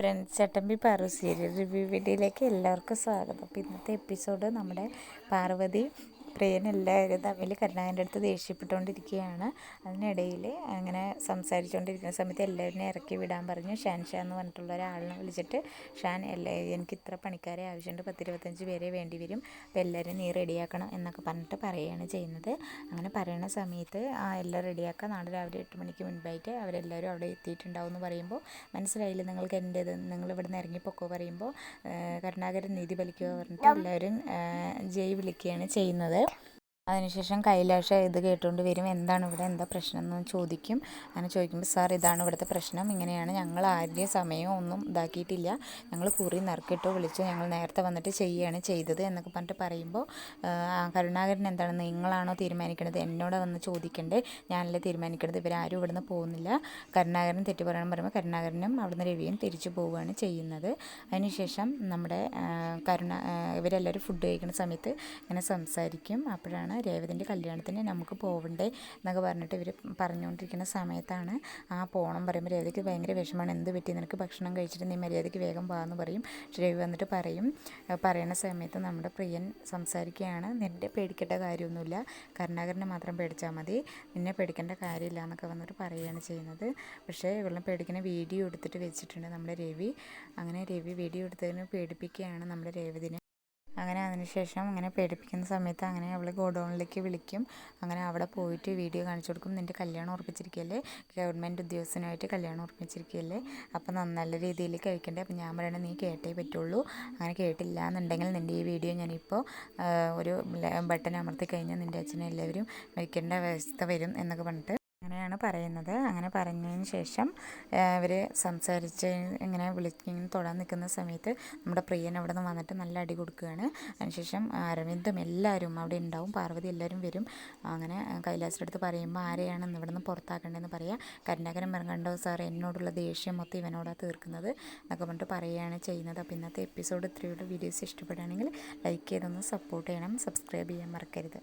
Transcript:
Friends Chattambi Paru serial review വീഡിയോയിലേക്ക് എല്ലാവർക്കും സ്വാഗതം. അപ്പോൾ ഇന്നത്തെ എപ്പിസോഡ് നമ്മുടെ പാർവതി പ്രിയൻ എല്ലാവരും തമ്മിൽ കരുണാകരന്റെ അടുത്ത് ദേഷ്യപ്പെട്ടുകൊണ്ടിരിക്കുകയാണ്. അതിനിടയിൽ അങ്ങനെ സംസാരിച്ചുകൊണ്ടിരിക്കുന്ന സമയത്ത് എല്ലാവരും ഇറക്കി വിടാൻ പറഞ്ഞു. ഷാൻ ഷാ എന്ന് പറഞ്ഞിട്ടുള്ള ഒരാളിനെ വിളിച്ചിട്ട് ഷാൻ എല്ലാ എനിക്ക് ഇത്ര പണിക്കാരെ ആവശ്യമുണ്ട്. പത്തിരുപത്തഞ്ച് പേരെ വേണ്ടി വരും. അപ്പോൾ എല്ലാവരും നീ റെഡിയാക്കണം എന്നൊക്കെ പറഞ്ഞിട്ട് പറയുകയാണ് ചെയ്യുന്നത്. അങ്ങനെ പറയുന്ന സമയത്ത് ആ എല്ലാം റെഡിയാക്കുക നാളെ രാവിലെ എട്ട് മണിക്ക് മുൻപായിട്ട് അവരെല്ലാവരും അവിടെ എത്തിയിട്ടുണ്ടാവും എന്ന് പറയുമ്പോൾ മനസ്സിലായില്ല നിങ്ങൾക്ക് എന്റേത്? നിങ്ങൾ ഇവിടുന്ന് ഇറങ്ങിപ്പോക്കോ പറയുമ്പോൾ കരുണാകരൻ നീതി പലിക്കുക പറഞ്ഞിട്ട് എല്ലാവരും ജയ് വിളിക്കുകയാണ് ചെയ്യുന്നത്. അതിനുശേഷം കൈലാഷ ഇത് കേട്ടുകൊണ്ട് വരും എന്താണ് ഇവിടെ എന്താ പ്രശ്നം എന്ന് ചോദിക്കും. അങ്ങനെ ചോദിക്കുമ്പോൾ സാർ ഇതാണ് ഇവിടുത്തെ പ്രശ്നം. ഇങ്ങനെയാണ് ഞങ്ങൾ ആരുടെയും സമയം ഒന്നും ഇതാക്കിയിട്ടില്ല. ഞങ്ങൾ കുറി നിറക്കിട്ടോ വിളിച്ച് ഞങ്ങൾ നേരത്തെ വന്നിട്ട് ചെയ്യുകയാണ് ചെയ്തത് എന്നൊക്കെ പറഞ്ഞിട്ട് പറയുമ്പോൾ കരുണാകരൻ എന്താണ് നിങ്ങളാണോ തീരുമാനിക്കേണ്ടത് എന്നോട് വന്ന് ചോദിക്കണ്ടേ? ഞാനല്ലേ തീരുമാനിക്കേണ്ടത് ഇവരാരും ഇവിടുന്ന് പോകുന്നില്ല. കരുണാകരൻ തെറ്റ് പറയണം പറയുമ്പോൾ കരുണാകരനും അവിടുന്ന് രവിയും തിരിച്ചു പോവുകയാണ് ചെയ്യുന്നത്. അതിനുശേഷം നമ്മുടെ കരുണ ഇവരെല്ലാവരും ഫുഡ് കഴിക്കുന്ന സമയത്ത് ഇങ്ങനെ സംസാരിക്കും. അപ്പോഴാണ് രേവതിന്റെ കല്യാണത്തിന് നമുക്ക് പോവണ്ടേ എന്നൊക്കെ പറഞ്ഞിട്ട് ഇവർ പറഞ്ഞുകൊണ്ടിരിക്കുന്ന സമയത്താണ് ആ പോകണം പറയുമ്പോൾ രേവതിക്ക് ഭയങ്കര വിഷമമാണ്. എന്ത് പറ്റി? നിനക്ക് ഭക്ഷണം കഴിച്ചിട്ട് നീ മര്യാദയ്ക്ക് വേഗം പോകാമെന്ന് പറയും. രവി വന്നിട്ട് പറയും. പറയുന്ന സമയത്ത് നമ്മുടെ പ്രിയൻ സംസാരിക്കുകയാണ്. നിന്റെ പേടിക്കേണ്ട കാര്യമൊന്നുമില്ല. കരുണാകരനെ മാത്രം പേടിച്ചാൽ മതി. നിന്നെ പേടിക്കേണ്ട കാര്യമില്ല എന്നൊക്കെ വന്നിട്ട് പറയുകയാണ് ചെയ്യുന്നത്. പക്ഷേ ഇവളെ പേടിക്കുന്ന വീഡിയോ എടുത്തിട്ട് വെച്ചിട്ടുണ്ട് നമ്മുടെ രവി. അങ്ങനെ രവി വീഡിയോ എടുത്തതിന് പേടിപ്പിക്കുകയാണ് നമ്മുടെ രേവതിനെ. അങ്ങനെ അതിനുശേഷം അങ്ങനെ പേടിപ്പിക്കുന്ന സമയത്ത് അങ്ങനെ അവൾ ഗോഡൗണിലേക്ക് വിളിക്കും. അങ്ങനെ അവിടെ പോയിട്ട് വീഡിയോ കാണിച്ചു കൊടുക്കും. നിന്റെ കല്യാണം ഉറപ്പിച്ചിരിക്കുകയല്ലേ? ഗവൺമെന്റ് ഉദ്യോഗസ്ഥനായിട്ട് കല്യാണം ഉറപ്പിച്ചിരിക്കുകയല്ലേ? അപ്പം നല്ല രീതിയിൽ കഴിക്കണ്ടേ? അപ്പം ഞാൻ പറയണത് നീ കേട്ടേ പറ്റുള്ളൂ. അങ്ങനെ കേട്ടില്ല എന്നുണ്ടെങ്കിൽ നിന്റെ ഈ വീഡിയോ ഞാനിപ്പോൾ ഒരു ബട്ടൺ അമർത്തി കഴിഞ്ഞാൽ നിന്റെ അച്ഛനെ എല്ലാവരും മരിക്കേണ്ട അവസ്ഥ വരും എന്നൊക്കെ പറഞ്ഞിട്ട് അങ്ങനെയാണ് പറയുന്നത്. അങ്ങനെ പറഞ്ഞതിന് ശേഷം ഇവർ സംസാരിച്ച് ഇങ്ങനെ വിളിക്കുന്ന തൊടാൻ നിൽക്കുന്ന സമയത്ത് നമ്മുടെ പ്രിയൻ അവിടെ നിന്ന് വന്നിട്ട് നല്ല അടി കൊടുക്കുകയാണ്. അതിനുശേഷം അരവിന്ദും എല്ലാവരും അവിടെ ഉണ്ടാവും. പാർവതി എല്ലാവരും വരും. അങ്ങനെ കൈലാസിന്റെ അടുത്ത് പറയുമ്പോൾ ആരെയാണ് ഇവിടെ നിന്ന് പുറത്താക്കേണ്ടതെന്ന് പറയുക കരുണാകരൻ പറഞ്ഞോ സാർ എന്നോടുള്ള ദേഷ്യം മൊത്തം ഇവനോടാണ് തീർക്കുന്നത് എന്നൊക്കെ പറഞ്ഞിട്ട് പറയുകയാണ് ചെയ്യുന്നത്. അപ്പോൾ ഇന്നത്തെ എപ്പിസോഡ് ഇത്രയുള്ള വീഡിയോസ് ഇഷ്ടപ്പെടുകയാണെങ്കിൽ ലൈക്ക് ചെയ്തൊന്ന് സപ്പോർട്ട് ചെയ്യണം. സബ്സ്ക്രൈബ് ചെയ്യാൻ മറക്കരുത്.